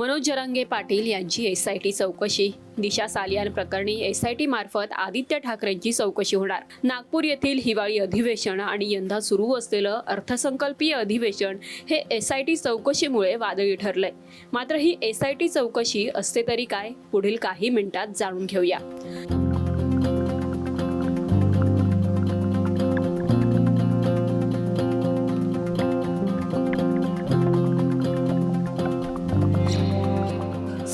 मनोज जरांगे पाटील यांची S I T चौकशी. दिशा सालियान प्रकरणी एस आय टी मार्फत आदित्य ठाकरेंची चौकशी होणार. नागपूर येथील हिवाळी अधिवेशन आणि यंदा सुरू असलेलं अर्थसंकल्पीय अधिवेशन हे एस आय टी चौकशीमुळे वादळी ठरलंय. मात्र ही एस आय टी चौकशी असते तरी काय? पुढील काही मिनिटात जाणून घेऊया.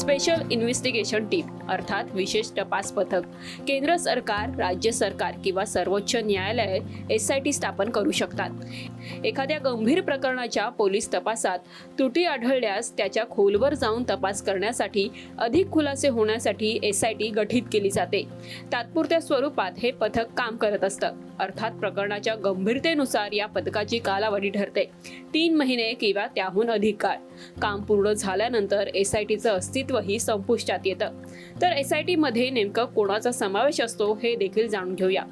स्पेशल इन्व्हेस्टिगेशन टीम अर्थात विशेष तपास पथक केंद्र सरकार राज्य सरकार किंवा सर्वोच्च न्यायालय एस आय टी स्थापन करू शकतात. एखाद्या गंभीर प्रकरणाच्या पोलीस तपासात त्रुटी आढळल्यास त्याच्या खोलवर जाऊन तपास करण्यासाठी अधिक खुलासे होण्यासाठी एस आय टी गठीत केली जाते. तात्पुरत्या स्वरूपात हे पथक काम करत असतं. अर्थात प्रकरणाच्या गंभीरतेनुसार या पथकाची कालावधी ठरते. तीन महिने किंवा त्याहून अधिक काळ. काम पूर्ण झाल्यानंतर एस आय टीचं अस्तित्व अस्तित्वही संपुष्टात येतं. तर एस आय टीमध्ये नेमकं कोणाचा समावेश असतो हे देखील जाणून घेऊया.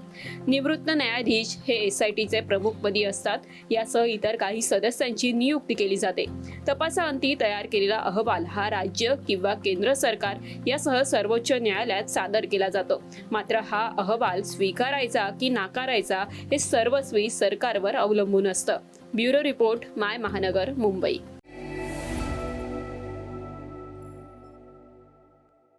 निवृत्त न्यायाधीश हे एस आय टीचे प्रमुखपदी असतात. यासह इतर काही सदस्यांची नियुक्ती केली जाते. तपासाअंती तयार केलेला अहवाल हा राज्य किंवा केंद्र सरकार यासह सर्वोच्च न्यायालयात सादर केला जातो. मात्र हा अहवाल स्वीकारायचा की नाकारायचा हे सर्वस्वी सरकारवर अवलंबून असतं. ब्युरो रिपोर्ट माय महानगर मुंबई.